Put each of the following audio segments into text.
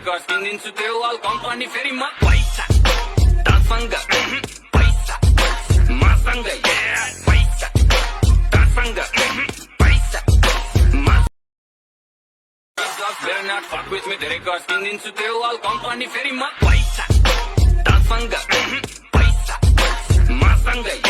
Because Indians to all company very much paisa. Dansanga, mhm, paisa. Masanga, yeah, paisa. Dansanga, mhm, paisa. Because they're not fuck with me, they because Indians to all company very much paisa. Dansanga, mhm, paisa. Masanga, yeah.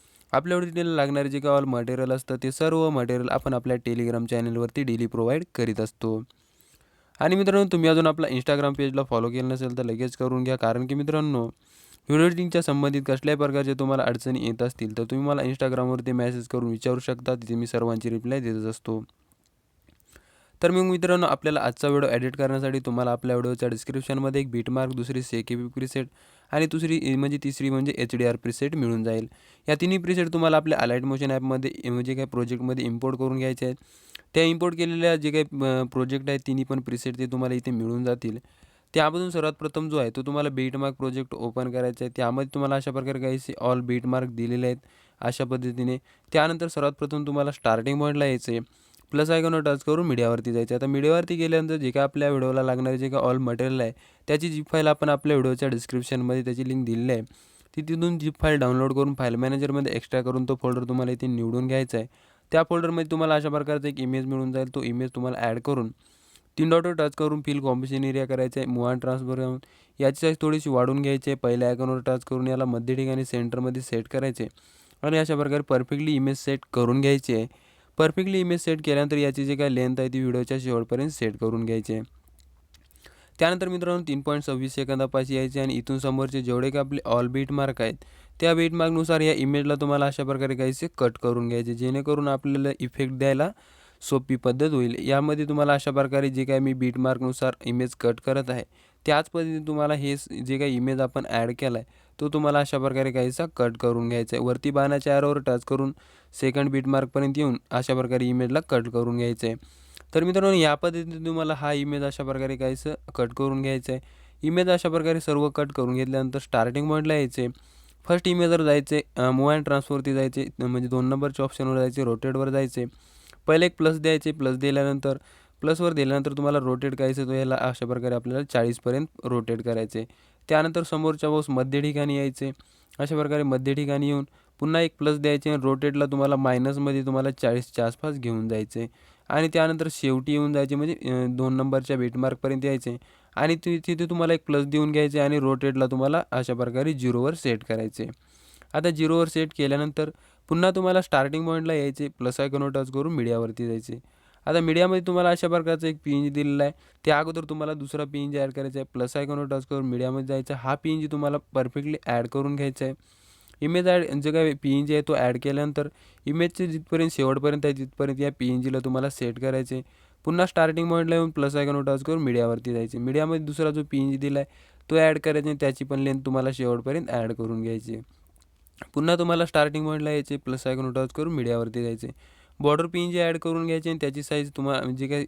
आपल्या detail लागणारे जे काही all material असतं ते सर्व material आपण आपल्या Telegram चॅनलवरती डेली प्रोव्हाइड करीत असतो. आणि मित्रांनो तुम्ही अजून आपला इंस्टाग्राम पेजला फॉलो केलं नसेल तर लगेच करून घ्या. कारण की मित्रांनो व्हिडिओ एडिटिंगच्या संबंधित कसल्याही प्रकारचे तुम्हाला अडचणी येत असतील तर तुम्ही मला इंस्टाग्रामवरती मेसेज करून विचारू शकता. तिथे मी सर्वांची रिप्लाय देतच असतो. तर मग मित्रांनो आपल्याला आजचा व्हिडिओ एडिट करण्यासाठी तुम्हाला आपल्या व्हिडिओच्या डिस्क्रिप्शनमध्ये एक बीटमार्क दुसरी से के बी प्रिसेट आणि दुसरी e म्हणजे तिसरी म्हणजे एच डी आर प्रिसेट मिळून जाईल. या तिन्ही प्रिसेट तुम्हाला आपल्या अलाइट मोशन ॲपमध्ये म्हणजे काही प्रोजेक्टमध्ये इम्पोर्ट करून घ्यायचे आहेत. त्या इम्पोर्ट केलेल्या जे काही प्रोजेक्ट आहेत तिन्ही पण प्रिसेट ते तुम्हाला इथे मिळून जातील. त्यामधून सर्वात प्रथम जो आहे तो तुम्हाला बीटमार्क प्रोजेक्ट ओपन करायचा आहे. त्यामध्ये तुम्हाला अशा प्रकारे काही ऑल बीटमार्क दिलेले आहेत अशा पद्धतीने. त्यानंतर सर्वात प्रथम तुम्हाला स्टार्टिंग पॉईंटला यायचं आहे प्लस आयकॉनवर टच करून मीडियावरती जायचं. आता मीडियावरती गेल्यानंतर जे काय आपल्या व्हिडिओला लागणारे जे काय ऑल मटेरियल आहे त्याची जी फाईल आपण आपल्या व्हिडिओच्या डिस्क्रिप्शनमध्ये त्याची लिंक दिलेली आहे. ती तिथून जी फाईल डाउनलोड करून फाईल मॅनेजरमध्ये एक्स्ट्रा करून तो फोल्डर तुम्हाला इथे निवडून घ्यायचा आहे. त्या फोल्डरमध्ये तुम्हाला अशा प्रकारचा एक इमेज मिळून जाईल. तो इमेज तुम्हाला ॲड करून तीन डॉटवर टच करून फिल कॉम्बिनेशन एरिया करायचं आहे. मूव अँड ट्रान्सफर करून याची साईज थोडीशी वाढून घ्यायची आहे. पहिल्या आयकॉनवर टच करून याला मध्य ठिकाणी सेंटरमध्ये सेट करायचे आणि अशा प्रकारे परफेक्टली इमेज सेट करून घ्यायची आहे. परफेक्टली इमेज सेट केल्यानंतर याची जी काय लेंथ आहे ती व्हिडिओच्या शेवटपर्यंत सेट करून घ्यायची आहे. त्यानंतर मित्रांनो तीन पॉईंट सव्वीस सेकंदापाशी यायचे आणि इथून समोरचे जेवढे काही आपले ऑल बीट मार्क आहेत त्या बीट मार्कनुसार या इमेजला तुम्हाला अशा प्रकारे काहीसे कट करून घ्यायचे जेणेकरून आपल्याला इफेक्ट द्यायला सोपी पद्धत होईल. यामध्ये तुम्हाला अशा प्रकारे जे काही मी बीट मार्कनुसार इमेज कट करत आहे त्याच पद्धतीने तुम्हाला हे जे काही इमेज आपण ॲड केला आहे तो तुम्हाला अशा प्रकारे काहीसा कट करून घ्यायचा आहे वरती बाणाच्या ॲरोवर टच करून सेकंड बीट मार्कपर्यंत येऊन अशा प्रकारे इमेजला कट करून घ्यायचं आहे तर मित्रांनो या पद्धतीने तुम्हाला हा इमेज अशा प्रकारे काहीसं कट करून घ्यायचं आहे इमेज अशा प्रकारे सर्व कट करून घेतल्यानंतर स्टार्टिंग पॉईंटला यायचे फर्स्ट इमेजवर जायचे मूव अँड ट्रान्सफरवरती जायचे म्हणजे दोन नंबरच्या ऑप्शनवर जायचे रोटेटवर जायचे पहिले एक प्लस द्यायचे प्लस दिल्यानंतर प्लसवर दिल्यानंतर तुम्हाला रोटेट करायचं तो ह्याला अशा प्रकारे आपल्याला चाळीसपर्यंत रोटेट करायचे त्यानंतर समोरच्या बॉस मध्य ठिकाणी यायचे. अशा प्रकारे मध्य ठिकाणी येऊन पुन्हा एक प्लस द्यायचे आणि रोटेटला तुम्हाला मायनसमध्ये तुम्हाला चाळीसच्या आसपास घेऊन जायचे. आणि त्यानंतर शेवटी येऊन जायचे म्हणजे दोन नंबरच्या बेटमार्कपर्यंत यायचे. आणि ति तिथे तुम्हाला एक प्लस देऊन घ्यायचे आणि रोटेटला तुम्हाला अशा प्रकारे झिरोवर सेट करायचे. आता झिरोवर सेट केल्यानंतर पुन्हा तुम्हाला स्टार्टिंग पॉईंटला यायचे. प्लस आयकॉनवर टच करून मीडियावरती जायचे. आता मीडियामध्ये तुम्हाला अशा प्रकारचा एक पी एन जी दिलेला आहे. त्या अगोदर तुम्हाला दुसरा पी एन जी ॲड करायचा आहे. प्लस आयकॉनवर टच करून मीडियामध्ये जायचं हा पी एन जी तुम्हाला परफेक्टली ॲड करून घ्यायचा आहे. इमेज ॲड जे काय पी एन जी आहे तो ॲड केल्यानंतर इमेजचे जिथपर्यंत शेवटपर्यंत आहे तिथपर्यंत या पी एन जीला तुम्हाला सेट करायचे पुन्हा स्टार्टिंग पॉईंटला येऊन प्लस आयकॉनवर टच करून मीडियावरती जायचे मीडियामध्ये दुसरा जो पी एन जी दिला आहे तो ॲड करायचा आणि त्याची पण लेंथ तुम्हाला शेवटपर्यंत ॲड करून घ्यायची पुन्हा तुम्हाला स्टार्टिंग पॉईंटला यायचे प्लस आयकॉनवर टच करून मीडियावरती जायचे बॉर्डर पिन जे ॲड करून घ्यायचे आणि त्याची साईज तुम्हाला जी काही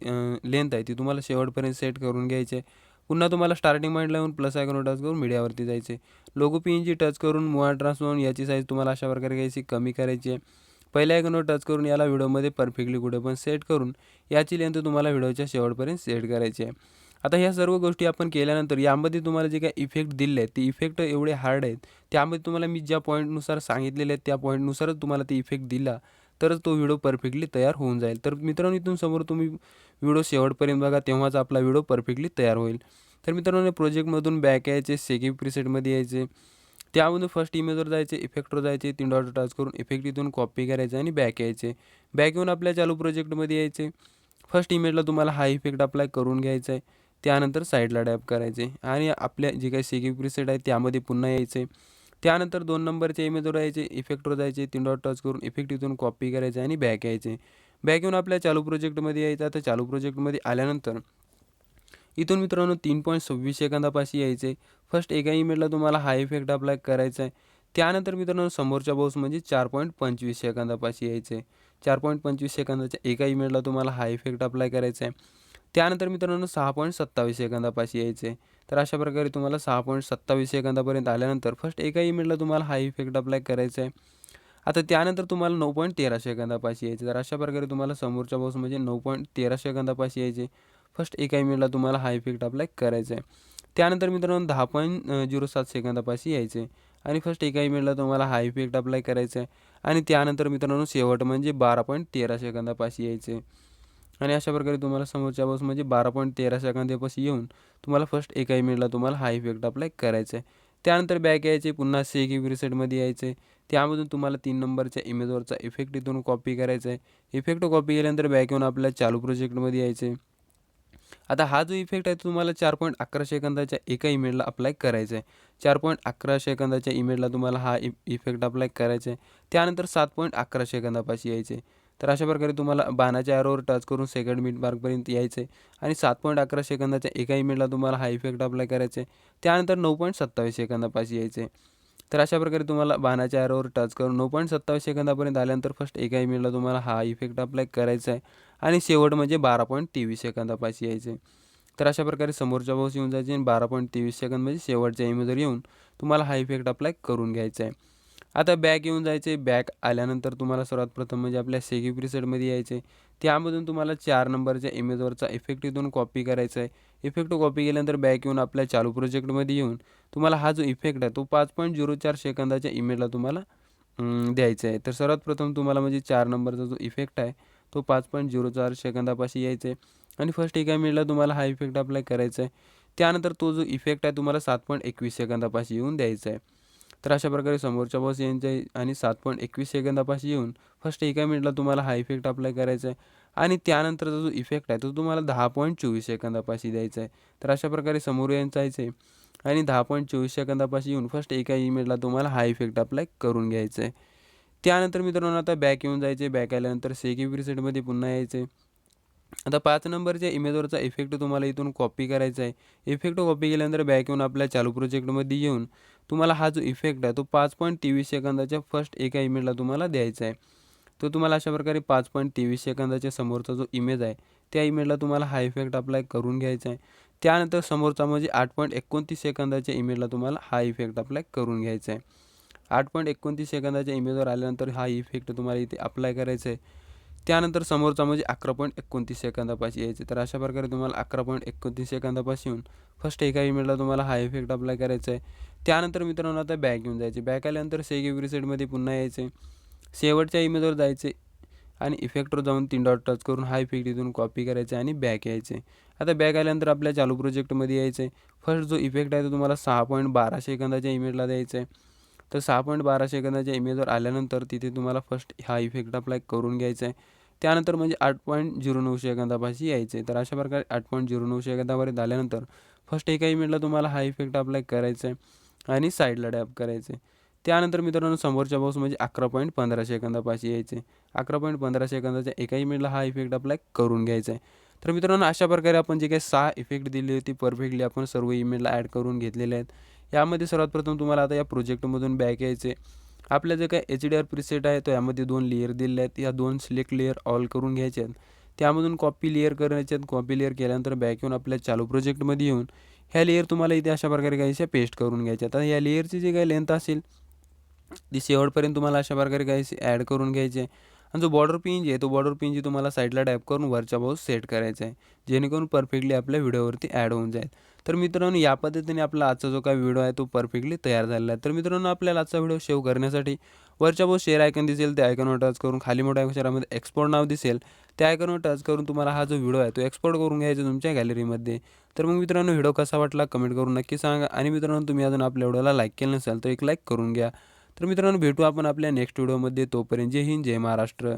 लेंथ आहे ती तुम्हाला शेवटपर्यंत सेट करून घ्यायचे. पुन्हा तुम्हाला स्टार्टिंग पॉईंट येऊन प्लस आयकॉन टच करून मीडियावरती जायचे. लोगो पिनची टच करून मुवा ट्रान्सफॉर्म याची साईज तुम्हाला अशा प्रकारे घ्यायची कमी करायची आहे. पहिल्या आयकॉनवर टच करून याला व्हिडिओमध्ये परफेक्टली कुठे पण सेट करून याची लेंथ तुम्हाला व्हिडिओच्या शेवटपर्यंत सेट करायची आहे. आता ह्या सर्व गोष्टी आपण केल्यानंतर यामध्ये तुम्हाला जे काही इफेक्ट दिले आहेत ते इफेक्ट एवढे हार्ड आहेत त्यामध्ये तुम्हाला मी ज्या पॉईंटनुसार सांगितलेले आहेत त्या पॉईंटनुसारच तुम्हाला ते इफेक्ट दिला. तरच तो व्हिडिओ परफेक्टली तयार होऊन जाईल. तर मित्रांनो इथून समोर तुम्ही व्हिडिओ शेवटपर्यंत बघा तेव्हाच आपला व्हिडिओ परफेक्टली तयार होईल. तर मित्रांनो प्रोजेक्टमधून बॅक यायचे सेकिंग प्रिसेटमध्ये यायचे. त्यामधून फर्स्ट इमेजवर जायचे इफेक्टवर जायचे तीन डॉट टच करून इफेक्ट इथून कॉपी करायचे आणि बॅक यायचे. बॅक येऊन आपल्या चालू प्रोजेक्टमध्ये यायचे. फर्स्ट इमेजला तुम्हाला हा इफेक्ट अप्लाय करून घ्यायचा आहे. त्यानंतर साईडला डॅप करायचे. आणि आपल्या जे काही सेकिंग प्रिसेट आहे त्यामध्ये पुन्हा यायचे. त्यानंतर दोन नंबरच्या इमेजवर यायचे इफेक्टवर जायचे तीन डॉट टच करून इफेक्ट इथून कॉपी करायचे आणि बॅक यायचे. बॅक येऊन आपल्या चालू प्रोजेक्टमध्ये यायचं. आता चालू प्रोजेक्टमध्ये आल्यानंतर इथून मित्रांनो तीन पॉईंट सव्वीस सेकंदापाशी यायचे. फर्स्ट एका इमेजला तुम्हाला हा इफेक्ट अप्लाय करायचा आहे. त्यानंतर मित्रांनो समोरच्या बॉक्स म्हणजे चार पॉईंट पंचवीस सेकंदापाशी यायचे. चार पॉईंट पंचवीस सेकंदाच्या एका इमेजला तुम्हाला हा इफेक्ट अप्लाय करायचा आहे. त्यानंतर मित्रांनो सहा पॉईंट सत्तावीस सेकंदापाशी यायचे. तर अशा प्रकारे तुम्हाला सहा पॉईंट सत्तावीस सेकंदापर्यंत आल्यानंतर फर्स्ट एका इमेजला तुम्हाला हा इफेक्ट अप्लाय करायचा आहे. आता त्यानंतर तुम्हाला नऊ पॉईंट तेरा सेकंदापाशी यायचे तर अशा प्रकारे तुम्हाला समोरच्या बॉक्स म्हणजे नऊ पॉईंट तेरा सेकंदापाशी यायचे फर्स्ट एका इमेजला तुम्हाला हा इफेक्ट अप्लाय करायचा आहे. त्यानंतर मित्रांनो दहा पॉईंट झिरो सात सेकंदापाशी यायचे आणि फर्स्ट एका इमेजला तुम्हाला हा इफेक्ट अप्लाय करायचा आहे. आणि त्यानंतर मित्रांनो शेवट म्हणजे बारा पॉईंट तेरा सेकंदापाशी यायचे आणि अशा प्रकारे तुम्हाला समोरच्या बस म्हणजे बारा पॉईंट तेरा सेकंदापाशी येऊन तुम्हाला फर्स्ट एका मिनिटला तुम्हाला हा इफेक्ट अप्लाय करायचा आहे त्यानंतर बॅक यायचे पुन्हा सेग रिसेटमध्ये यायचे. त्यामधून तुम्हाला तीन नंबरच्या इमेजवरचा इफेक्ट इथून कॉपी करायचा आहे इफेक्ट कॉपी केल्यानंतर बॅक येऊन आपल्या चालू प्रोजेक्टमध्ये यायचे आता हा जो इफेक्ट आहे तो तुम्हाला चार पॉईंट अकरा सेकंदाच्या एका इमेजला अप्लाय करायचा आहे चार पॉईंट अकरा सेकंदाच्या इमेजला तुम्हाला हा इफेक्ट अप्लाय करायचा आहे त्यानंतर सात पॉईंट अकरा सेकंदापाशी यायचे तर अशा प्रकारे तुम्हाला बाणाच्या ॲरोवर टच करून सेकंड मिड मार्कपर्यंत यायचं. आहे आणि सात पॉईंट अकरा सेकंदाच्या एका इमेजला तुम्हाला हा इफेक्ट अप्लाय करायचा. आहे त्यानंतर नऊ पॉईंट सत्तावीस सेकंदापाशी यायचे. आहे तर अशा प्रकारे तुम्हाला बाणाच्या ॲरोवर टच करून नऊ पॉईंट सत्तावीस सेकंदापर्यंत आल्यानंतर फर्स्ट एका इमेजला तुम्हाला हा इफेक्ट अप्लाय करायचा आहे. आणि शेवट म्हणजे बारा पॉईंट तेवीस सेकंदापाशी यायचे. तर अशा प्रकारे समोरच्या बॉक्स येऊन जायचे आणि बारा पॉईंट तेवीस सेकंद म्हणजे शेवटच्या इमेजवर येऊन तुम्हाला हा इफेक्ट अप्लाय करून घ्यायचा आहे. आता बॅक येऊन जायचे. बॅक आल्यानंतर तुम्हाला सर्वात प्रथम म्हणजे आपल्या सेगी प्रिसेटमध्ये यायचे. त्यामधून तुम्हाला चार नंबरच्या इमेजवरचा इफेक्ट इथून कॉपी करायचा आहे. इफेक्ट कॉपी केल्यानंतर बॅक येऊन आपल्या चालू प्रोजेक्टमध्ये येऊन तुम्हाला हा जो इफेक्ट आहे तो पाच पॉईंट झिरो चार सेकंदाच्या इमेजला तुम्हाला द्यायचा आहे. तर सर्वात प्रथम तुम्हाला म्हणजे चार नंबरचा जो इफेक्ट आहे तो पाच पॉईंट झिरो चार सेकंदापाशी यायचा आहे. आणि फर्स्ट एका मिनिटला तुम्हाला हा इफेक्ट अप्लाय करायचा आहे. त्यानंतर तो जो इफेक्ट आहे तुम्हाला सात पॉईंट एकवीस सेकंदापाशी येऊन द्यायचा आहे. तर अशा प्रकारे समोरच्या बॉस यांच्या आणि सात पॉईंट एकवीस सेकंदापाशी येऊन फर्स्ट एका मिनिटला तुम्हाला हा इफेक्ट अप्लाय करायचा आहे. आणि त्यानंतरचा जो इफेक्ट आहे तो तुम्हाला दहा पॉईंट चोवीस सेकंदापाशी द्यायचा आहे. तर अशा प्रकारे समोर यांचं जायचं आहे. आणि दहा पॉईंट चोवीस सेकंदापाशी येऊन फर्स्ट एका इमेजला तुम्हाला हा इफेक्ट अप्लाय करून घ्यायचा आहे. त्यानंतर मित्रांनो आता बॅक येऊन जायचे बॅक आल्यानंतर सेकी प्रिसेटमध्ये पुन्हा यायचे आता पाच नंबरच्या इमेजवरचा इफेक्ट तुम्हाला इथून कॉपी करायचा आहे. इफेक्ट कॉपी केल्यानंतर बॅक येऊन आपल्या चालू प्रोजेक्टमध्ये येऊन तुम्हाला हा जो इफेक्ट आहे तो पाच पॉईंट तेवीस सेकंदाच्या फर्स्ट एका इमेजला तुम्हाला द्यायचा आहे. तो तुम्हाला अशा प्रकारे पाच पॉईंट तेवीस सेकंदाच्या समोरचा जो इमेज आहे त्या इमेजला तुम्हाला हा इफेक्ट अप्लाय करून घ्यायचा आहे. त्यानंतर समोरचा म्हणजे आठ पॉईंट एकोणतीस सेकंदाच्या इमेजला तुम्हाला हा इफेक्ट अप्लाय करून घ्यायचा आहे. आठ पॉईंट एकोणतीस सेकंदाच्या इमेजवर आल्यानंतर हा इफेक्ट तुम्हाला इथे अप्लाय करायचा आहे. त्यानंतर समोरचा म्हणजे अकरा पॉईंट एकोणतीस सेकंदापाशी यायचे तर अशा प्रकारे तुम्हाला अकरा पॉईंट एकोणतीस सेकंदापाशी येऊन फर्स्ट एका इमेजला तुम्हाला हा इफेक्ट अप्लाय करायचा आहे. त्यानंतर मित्रांनो आता बॅक घेऊन जायचे. बॅक आल्यानंतर सेग रिसेटमध्ये पुन्हा यायचे. शेवटच्या इमेजवर जायचे आणि इफेक्टवर जाऊन तीन डॉट टच करून हा इफेक्ट इथून कॉपी करायचे आणि बॅक यायचे. आता बॅक आल्यानंतर आपल्या चालू प्रोजेक्टमध्ये यायचे. फर्स्ट जो इफेक्ट आहे तो तुम्हाला सहा पॉईंट बारा सेकंदाच्या इमेजला द्यायचा आहे. तर सहा पॉईंट बारा सेकंदाच्या इमेजवर आल्यानंतर तिथे तुम्हाला फर्स्ट हा इफेक्ट अप्लाय करून घ्यायचा आहे. त्यानंतर म्हणजे आठ पॉईंट झिरो नऊ सेकंदापाशी यायचे. तर अशा प्रकारे आठ पॉईंट झिरो नऊ सेकंदापर्यंत आल्यानंतर फर्स्ट एका इमेजला तुम्हाला हा इफेक्ट अप्लाय करायचा आहे. आणि साईडला डॅप करायचे. त्यानंतर मित्रांनो समोरच्या बॉक्स म्हणजे अकरा पॉईंट पंधरा सेकंदापाशी यायचे. अकरा पॉईंट पंधरा सेकंदाच्या एका मिनिटला हा इफेक्ट अप्लाय करून घ्यायचा आहे. तर मित्रांनो अशा प्रकारे आपण जे काही सहा इफेक्ट दिली होती परफेक्टली आपण सर्व इमेलला ॲड करून घेतलेले आहेत. यामध्ये सर्वात प्रथम तुम्हाला आता या प्रोजेक्टमधून बॅक यायचे. आपल्या जे काय एच डी आर प्रिसेट आहे तो यामध्ये दोन लेअर दिलेले आहेत. या दोन सिलेक्ट लेअर ऑल करून घ्यायचे आहेत. त्यामधून कॉपी लेअर करायचे आहेत. कॉपी लेअर केल्यानंतर बॅक येऊन आपल्या चालू प्रोजेक्टमध्ये येऊन ह्या लेअर तुम्हाला इथे अशा प्रकारे काहीशा पेस्ट करून घ्यायच्या आता या लेअरची जी काही लेंथ असेल ती शेवटपर्यंत तुम्हाला अशा प्रकारे काही ॲड करून घ्यायची आहे. आणि जो बॉर्डर पिंज आहे तो बॉर्डर पिंज तुम्हाला साईडला टॅप करून वरच्या बाजूस सेट करायचा आहे जेणेकरून परफेक्टली आपल्या व्हिडिओवरती ॲड होऊन जाईल. तर मित्रांनो या पद्धतीने आपला आजचा जो काही व्हिडिओ आहे तो परफेक्टली तयार झालेला आहे. तर मित्रांनो आपल्याला आजचा व्हिडिओ सेव्ह करण्यासाठी वरच्या बाजू शेअर आयकन दिसेल त्या आयकनवर टच करून खाली मोठ्या अक्षरामध्ये एक्सपोर्ट नाव दिसेल. त्या आयकनवर टच करून तुम्हाला हा जो व्हिडिओ आहे तो एक्सपोर्ट करून घ्यायचा तुमच्या गॅलरीमध्ये तर मग मित्रांनो व्हिडिओ कसा वाटला कमेंट करून नक्की सांगा. आणि मित्रांनो तुम्ही अजून आपल्या व्हिडिओला लाईक केलं नसेल तर एक लाईक करून घ्या. तर मित्रांनो भेटू आपण आपल्या नेक्स्ट व्हिडिओमध्ये तोपर्यंत जय हिंद जय महाराष्ट्र.